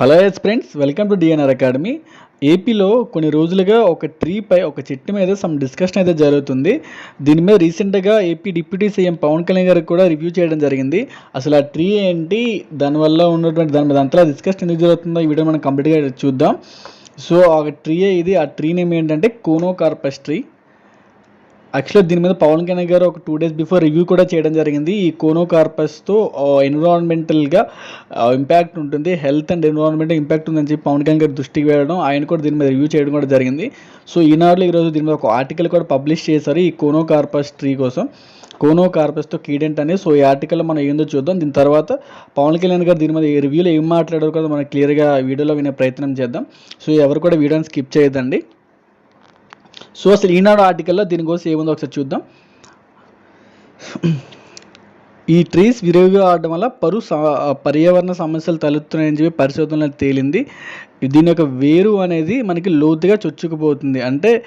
Hello yes friends welcome to DNR academy ఏపీలో కొన్ని రోజులుగా ఒక ట్రీ పై ఒక చెట్టు మీద సమ్ డిస్కషన్ అయితే జరుగుతుంది. దీని మీద రీసెంట్గా AP deputy CM Pawan Kalyan గారికి కూడా రివ్యూ చేయడం జరిగింది. అసలు ఆ ట్రీ ఏంటి? దానివల్ల ఉన్నటువంటి దాని మీద అంతలా డిస్కషన్ ఎందుకు జరుగుతుందో ఈ వీడియో మనం కంప్లీట్గా చూద్దాం. సో ఆ ట్రీ ఇది. ఆ ట్రీ నేమ్ ఏంటంటే కోనో కార్పస్ ట్రీ యాక్చువల్గా దీని మీద పవన్ కళ్యాణ్ గారు ఒక టూ డేస్ బిఫోర్ రివ్యూ కూడా చేయడం జరిగింది. ఈ కోనో కార్పస్తో ఎన్విరాన్మెంటల్గా ఇంపాక్ట్ ఉంటుంది. హెల్త్ అండ్ ఎన్విరాన్మెంట్ ఇంపాక్ట్ ఉందని చెప్పి పవన్ కళ్యాణ్ గారు దృష్టికి వెళ్ళడం ఆయన కూడా దీని మీద రివ్యూ చేయడం కూడా జరిగింది. సో ఈనాడులో ఈరోజు దీని మీద ఒక ఆర్టికల్ కూడా పబ్లిష్ చేశారు ఈ కోనో కార్పస్ ట్రీ కోసం. కోనో కార్పస్తో కీడెంట్ అనేది సో ఈ ఆర్టికల్ మనం ఏందో చూద్దాం. దీని తర్వాత పవన్ కళ్యాణ్ గారు దీని మీద ఈ రివ్యూలో ఏం మాట్లాడారు కూడా మనం క్లియర్గా వీడియోలో వినే ప్రయత్నం చేద్దాం. సో ఎవరు కూడా వీడియోని స్కిప్ చేయదండి సో అసలు ఈనాడు ఆర్టికల్లో దీనికోసం ఏముందో ఒకసారి చూద్దాం. ఈ ట్రీస్ విరివిగా ఆడడం వల్ల పరు స- పర్యావరణ సమస్యలు తలెత్తున్నాయని చెప్పి పరిశోధనలు తేలింది. దీని యొక్క వేరు అనేది మనకి లోతుగా చొచ్చుకుపోతుంది. అంటే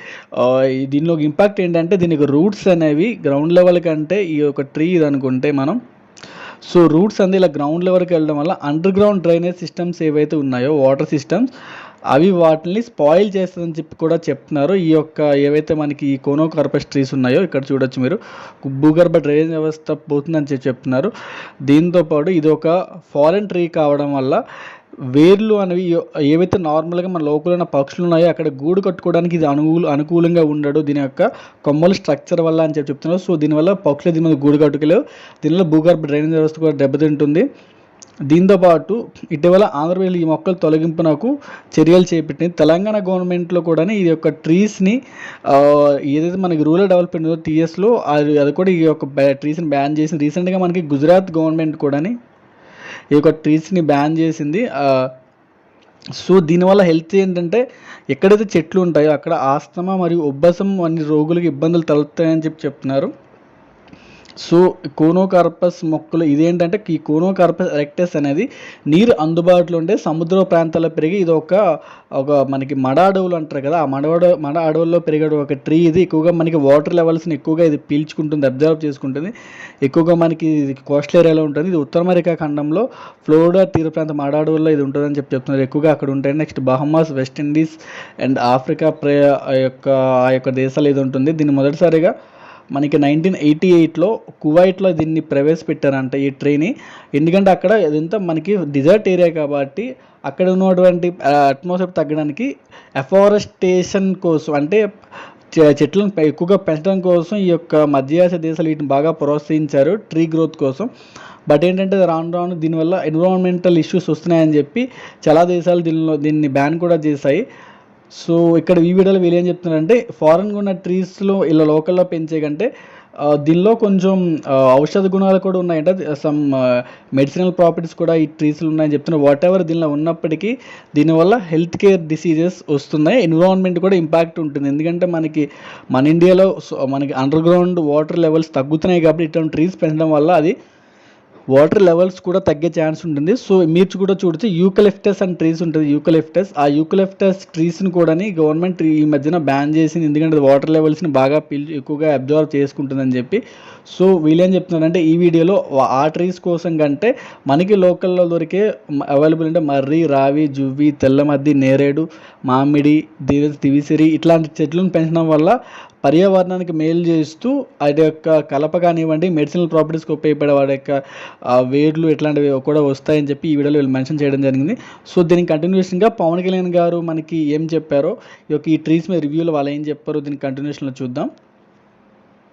దీనిలో ఇంపాక్ట్ ఏంటంటే దీని యొక్క రూట్స్ అనేవి గ్రౌండ్ లెవెల్ కంటే ఈ యొక్క ట్రీ ఇది అనుకుంటే మనం. సో రూట్స్ అనేది ఇలా గ్రౌండ్ లెవెల్కి వెళ్ళడం వల్ల అండర్ గ్రౌండ్ డ్రైనేజ్ సిస్టమ్స్ ఏవైతే ఉన్నాయో వాటర్ సిస్టమ్స్ అవి వాటిని స్పాయిల్ చేస్తుందని చెప్పి కూడా చెప్తున్నారు. ఈ యొక్క ఏవైతే మనకి ఈ కోనో కార్పస్ ట్రీస్ ఉన్నాయో ఇక్కడ చూడొచ్చు మీరు. భూగర్భ డ్రైనేజ్ వ్యవస్థ పోతుందని చెప్పి చెప్తున్నారు. దీంతో పాటు ఇది ఒక ఫారెన్ ట్రీ కావడం వల్ల వేర్లు అనేవి ఏవైతే నార్మల్గా మన లోపల ఉన్న పక్షులు ఉన్నాయో అక్కడ గూడు కట్టుకోవడానికి ఇది అనుకూల అనుకూలంగా ఉండడు. దీని యొక్క కొమ్మల స్ట్రక్చర్ వల్ల అని చెప్పి చెప్తున్నారు. సో దీనివల్ల పక్షులు దీని మీద గూడు కట్టుకోలేవు. దీనివల్ల భూగర్భ డ్రైనేజ్ వ్యవస్థ కూడా దెబ్బతింటుంది. దీంతో పాటు ఇటీవల ఆంధ్రప్రదేశ్ ఈ మొక్కల తొలగింపునకు చర్యలు చేపట్టింది. తెలంగాణ గవర్నమెంట్లో కూడా ఈ యొక్క ట్రీస్ని ఏదైతే మనకి రూరల్ డెవలప్మెంట్ ఉందో టీఎస్లో అది అది కూడా ఈ యొక్క ట్రీస్ని బ్యాన్ చేసింది. రీసెంట్గా మనకి గుజరాత్ గవర్నమెంట్ కూడాని ఈ యొక్క ట్రీస్ని బ్యాన్ చేసింది. సో దీనివల్ల హెల్త్ ఏంటంటే ఎక్కడైతే చెట్లు ఉంటాయో అక్కడ ఆస్తమా మరియు ఉబ్బసం అన్ని రోగులకు ఇబ్బందులు తలెత్తాయని చెప్పి చెప్తున్నారు. సో కోనోకార్పస్ మొక్కలు ఇదేంటంటే ఈ కోనోకార్పస్ ఎరెక్టస్ అనేది నీరు అందుబాటులో ఉండే సముద్ర ప్రాంతాల్లో పెరిగి ఇది ఒక ఒక మనకి మడ అడవులు అంటారు కదా ఆ మడ మడ అడవుల్లో పెరిగే ఒక ట్రీ ఇది. ఎక్కువగా మనకి వాటర్ లెవెల్స్ని ఎక్కువగా ఇది పీల్చుకుంటుంది అబ్జర్వ్ చేసుకుంటుంది. ఎక్కువగా మనకి ఇది కోస్టల్ ఏరియాలో ఉంటుంది. ఇది ఉత్తర అమెరికా ఖండంలో ఫ్లోరిడా తీర ప్రాంత మడ అడవుల్లో ఇది ఉంటుందని చెప్పి చెప్తున్నారు. ఎక్కువగా అక్కడ ఉంటాయి. Next Bahamas West Indies and Africa ప్రే ఆ యొక్క ఆ యొక్క దేశాలు ఇది ఉంటుంది. దీన్ని మొదటిసారిగా మనకి నైన్టీన్ ఎయిటీ ఎయిట్లో కువైట్లో దీన్ని ప్రవేశపెట్టారంట ఈ ట్రైని. ఎందుకంటే అక్కడ ఇదంతా మనకి డిజర్ట్ ఏరియా కాబట్టి అక్కడ ఉన్నటువంటి అట్మాస్ఫియర్ తగ్గడానికి ఎఫారెస్టేషన్ కోసం అంటే చె- చెట్లను ఎక్కువగా పెంచడం కోసం ఈ యొక్క మధ్య ఆసియా దేశాలు వీటిని బాగా ప్రోత్సహించారు ట్రీ గ్రోత్ కోసం. బట్ ఏంటంటే రాను రాను దీనివల్ల ఎన్విరాన్మెంటల్ ఇష్యూస్ వస్తున్నాయని చెప్పి చాలా దేశాలు దీనిలో దీన్ని బ్యాన్ కూడా చేశాయి. సో ఇక్కడ ఈ వీడియోలో వీళ్ళు ఏం చెప్తున్నారంటే ఫారెన్గా ఉన్న ట్రీస్లో ఇలా లోకల్లో పెంచే కంటే దీనిలో కొంచెం ఔషధ గుణాలు కూడా ఉన్నాయంటే. సమ్ మెడిసినల్ ప్రాపర్టీస్ కూడా ఈ ట్రీస్లో ఉన్నాయని చెప్తున్నారు. వాట్ ఎవర్ దీనిలో ఉన్నప్పటికీ దీనివల్ల హెల్త్ కేర్ డిసీజెస్ వస్తున్నాయి. ఎన్విరాన్మెంట్ కూడా ఇంపాక్ట్ ఉంటుంది. ఎందుకంటే మనకి మన ఇండియాలో సో మనకి అండర్ గ్రౌండ్ వాటర్ లెవెల్స్ తగ్గుతున్నాయి కాబట్టి ఇటువంటి ట్రీస్ పెంచడం వల్ల అది వాటర్ లెవెల్స్ కూడా తగ్గే ఛాన్స్ ఉంటుంది. సో మీరు కూడా చూడొచ్చు యూకలిఫ్టస్ అండ్ ట్రీస్ ఉంటుంది. యూకలిఫ్టస్ ఆ యూకలిఫ్టస్ ట్రీస్ని కూడా గవర్నమెంట్ ఈ మధ్యన బ్యాన్ చేసింది. ఎందుకంటే అది వాటర్ లెవెల్స్ని బాగా పిల్ ఎక్కువగా అబ్జర్వ్ చేసుకుంటుందని చెప్పి. సో వీళ్ళేం చెప్తున్నారంటే ఈ వీడియోలో ఆ ట్రీస్ కోసం కంటే మనకి లోకల్లో దొరికే అవైలబుల్ అంటే మర్రి రావి జువ్వి తెల్లమద్ది నేరేడు మామిడి దివ దివిసిరి ఇట్లాంటి చెట్లను పెంచడం వల్ల పర్యావరణానికి మేలు చేస్తూ వాటి యొక్క కలప కానివ్వండి మెడిసినల్ ప్రాపర్టీస్కి ఉపయోగపడే వాటి యొక్క వేర్లు ఇట్లాంటివి కూడా వస్తాయని చెప్పి ఈ వీడియోలో వీళ్ళు మెన్షన్ చేయడం జరిగింది. సో దీనికి కంటిన్యూషన్గా పవన్ కళ్యాణ్ గారు మనకి ఏం చెప్పారో ఈ యొక్క ఈ ట్రీస్ మీద రివ్యూలో వాళ్ళు ఏం చెప్పారో దీనికి కంటిన్యూషన్లో చూద్దాం.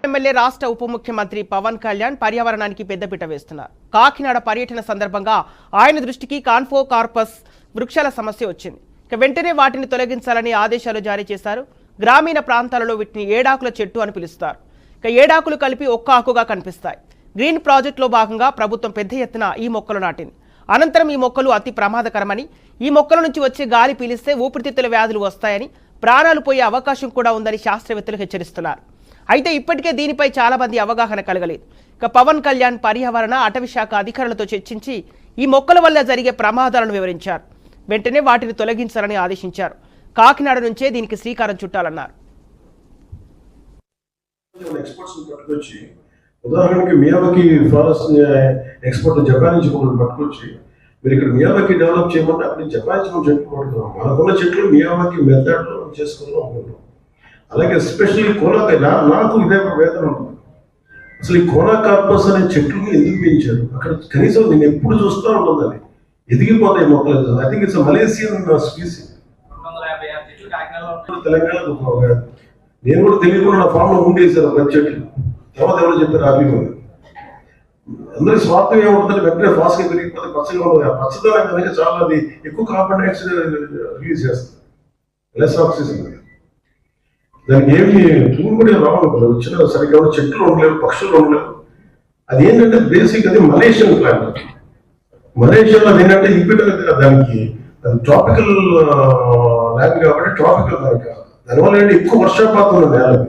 ఎమ్మెల్యే రాష్ట్ర ఉప ముఖ్యమంత్రి పవన్ కళ్యాణ్ పర్యావరణానికి పెద్దపీట వేస్తున్నారు. కాకినాడ పర్యటన సందర్భంగా ఆయన దృష్టికి కాన్ఫో కార్పస్ వృక్షాల సమస్య వచ్చింది. ఇక వెంటనే వాటిని తొలగించాలని ఆదేశాలు జారీ చేశారు. గ్రామీణ ప్రాంతాలలో వీటిని ఏడాకుల చెట్టు అని పిలుస్తారు. ఇక ఏడాకులు కలిపి ఒక్క ఆకుగా కనిపిస్తాయి. గ్రీన్ ప్రాజెక్టులో భాగంగా ప్రభుత్వం పెద్ద ఎత్తున ఈ మొక్కలు నాటింది. అనంతరం ఈ మొక్కలు అతి ప్రమాదకరమని ఈ మొక్కల నుంచి వచ్చే గాలి పీలిస్తే ఊపిరితిత్తుల వ్యాధులు వస్తాయని ప్రాణాలు పోయే అవకాశం కూడా ఉందని శాస్త్రవేత్తలు హెచ్చరిస్తున్నారు. అయితే ఇప్పటికే దీనిపై చాలా మంది అవగాహన కలగలేదు. ఇక పవన్ కళ్యాణ్ పర్యావరణ అటవీ శాఖ అధికారులతో చర్చించి ఈ మొక్కల వల్ల జరిగే ప్రమాదాలను వివరించారు. వెంటనే వాటిని తొలగించాలని ఆదేశించారు. కాకినాడ నుంచే దీనికి శ్రీకారం చుట్టాలన్నారు. ఎక్స్పర్ట్స్ పట్టుకొచ్చి ఉదాహరణకి మియావకి ఫ్లవర్స్ ఎక్స్పోర్ట్ జపాన్ నుంచి మమ్మల్ని పట్టుకొచ్చి మీరు ఇక్కడ మియావకి డెవలప్ చేయమంటే అక్కడ జపాయించడం చెట్లు పడుతున్నాం మనకున్న చెట్లు మియావకి మెథడ్లో చేసుకుందాం అనుకుంటున్నాం. అలాగే ఎస్పెషల్లీ కోనాక నా- నాకు ఇదే ఒక వేదన ఉంటుంది. అసలు ఈ కోనా కార్పస్ అనే చెట్లు ఎందుకు పెంచారు? అక్కడ కనీసం నేను ఎప్పుడు చూస్తూ ఉంటుందని ఎదిగిపోతాయి మొక్కలు. I think it's Malaysian species Telangana ఉన్నాయి. నేను కూడా తెలియకుండా నా ఫామ్లో ఉండేసారు పది చెట్లు తర్వాత ఎవరు చెప్పారు అభిమాను అందరి స్వార్థం ఏముంటుందంటే వెంటనే ఫాస్ట్గా పెరిగిపోతే పచ్చగా ఉంటుంది. ఆ పచ్చదనం కనుక చాలా అది ఎక్కువ కార్బన్ డైఆక్సైడ్ రిలీజ్ చేస్తుంది. లెస్ ఆక్సిజన్ దానికి ఏమి పువ్వు కూడా రావనుకోలేదు వచ్చిన సరిగ్గా చెట్లు ఉండలేవు పక్షులు ఉండలేవు అది ఏంటంటే బేసిక్ అది మలేషియన్ ప్లాంట్ మలేషియాలో ఏంటంటే ఇంపిటర్ దానికి అది ట్రాపికల్ ల్యాండ్ కాబట్టి ట్రాపికల్ దానికి దానివల్ల ఏంటి? ఎక్కువ వర్షపాతం ఉన్న నేలకి.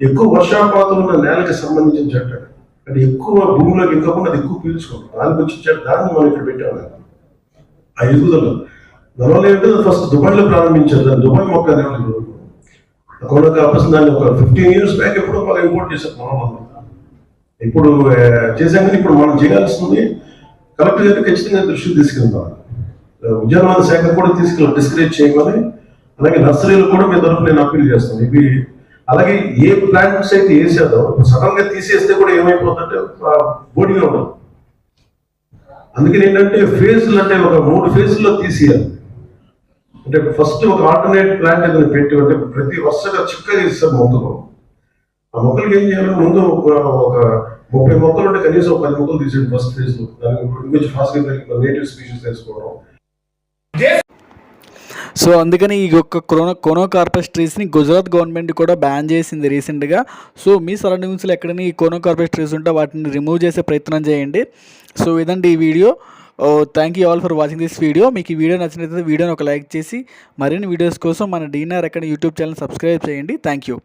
ఎక్కువ వర్షపాతం ఉన్న నేలకి సంబంధించిన చెట్టు అది. అంటే ఎక్కువ భూమిలోకి ఇంకకుండా అది ఎక్కువ పీల్చుకుంటుంది. దానికి వచ్చిన చెట్టు దాన్ని మనం ఇక్కడ పెట్టాము ఆ ఎదుగుదల. దానివల్ల ఏంటంటే ఫస్ట్ దుబాయ్లో ప్రారంభించారు. దాన్ని దుబాయ్ మొక్క అనేవాళ్ళు అకౌంట్ కాపస్ దాన్ని ఒక ఫిఫ్టీన్ ఇయర్స్ బ్యాక్ ఎప్పుడు మనం ఇంపోర్ట్ చేశారు మనం మనం. ఇప్పుడు చేసాం కానీ ఇప్పుడు మనం చేయాల్సింది కలెక్టర్ గారికి ఖచ్చితంగా దృష్టి తీసుకెళ్తాం ఉద్యానవన శాఖ కూడా తీసుకెళ్ళి డిస్కరేజ్ చేయమని అలాగే నర్సరీలు కూడా మీ తరఫు నేను అప్పీల్ చేస్తాను. ఇవి అలాగే ఏ ప్లాంట్స్ అయితే వేసేదో సడన్గా తీసేస్తే కూడా ఏమైపోతుందంటే బోడిగా ఉండదు. అందుకని ఏంటంటే ఫేజ్లు అంటే ఒక మూడు ఫేజ్లో తీసేయాలి. అంటే ఫస్ట్ ఒక ఆల్టర్నేట్ ప్లాంట్ ఏదైనా పెట్టి అంటే ప్రతి వరుసగా చిక్క తీస్తారు మొక్కలు ఆ మొక్కలకి ఏం చేయాలి? ముందు ఒక ముప్పై మొక్కలు ఉంటే కనీసం ఒక పది మొక్కలు తీసేయండి ఫస్ట్ ఫేజ్లో. దానికి ఇంకొంచెం ఫాస్ట్గా నేటివ్ స్పీషీస్ తెలుసుకోవడం సో అందుకని ఈ యొక్క క్రోనో కోనో ట్రీస్ని గుజరాత్ గవర్నమెంట్ కూడా బ్యాన్ చేసింది రీసెంట్గా సో మీ సరౌండింగ్స్లో ఎక్కడైనా ఈ కోనో ట్రీస్ ఉంటే వాటిని రిమూవ్ చేసే ప్రయత్నం చేయండి. సో ఇదండి ఈ video. Thank you all for watching this video మీకు ఈ వీడియో నచ్చినట్లయితే వీడియోని ఒక లైక్ చేసి మరిన్ని వీడియోస్ కోసం మన డీనర్ ఎక్కడ యూట్యూబ్ ఛానల్ సబ్స్క్రైబ్ చేయండి. Thank you